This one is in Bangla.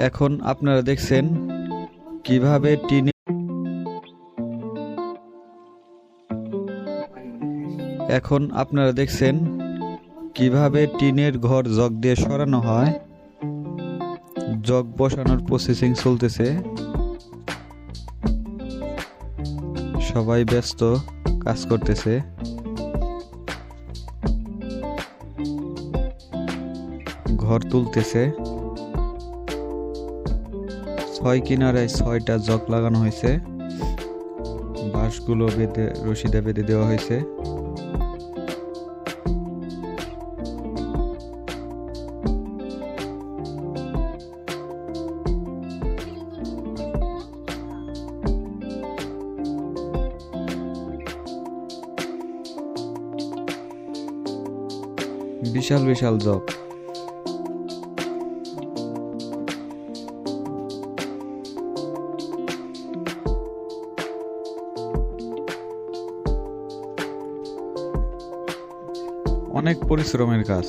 এখন আপনারা দেখছেন কীভাবে টিনে এখন আপনারা দেখছেন কীভাবে টিনের ঘর জগ দিয়ে সরানো হয়। জগ বসানোর প্রসেসিং চলতেছে। সবাই ব্যস্ত কাজ করতেছে। ঘর তুলতেছে। ছয় কিনারায় ছয়টা জগ লাগানো হয়েছে। বাঁশগুলো বেঁধে রশিদে বেঁধে দেওয়া হয়েছে। বিশাল বিশাল জগ। অনেক পরিশ্রমের কাজ।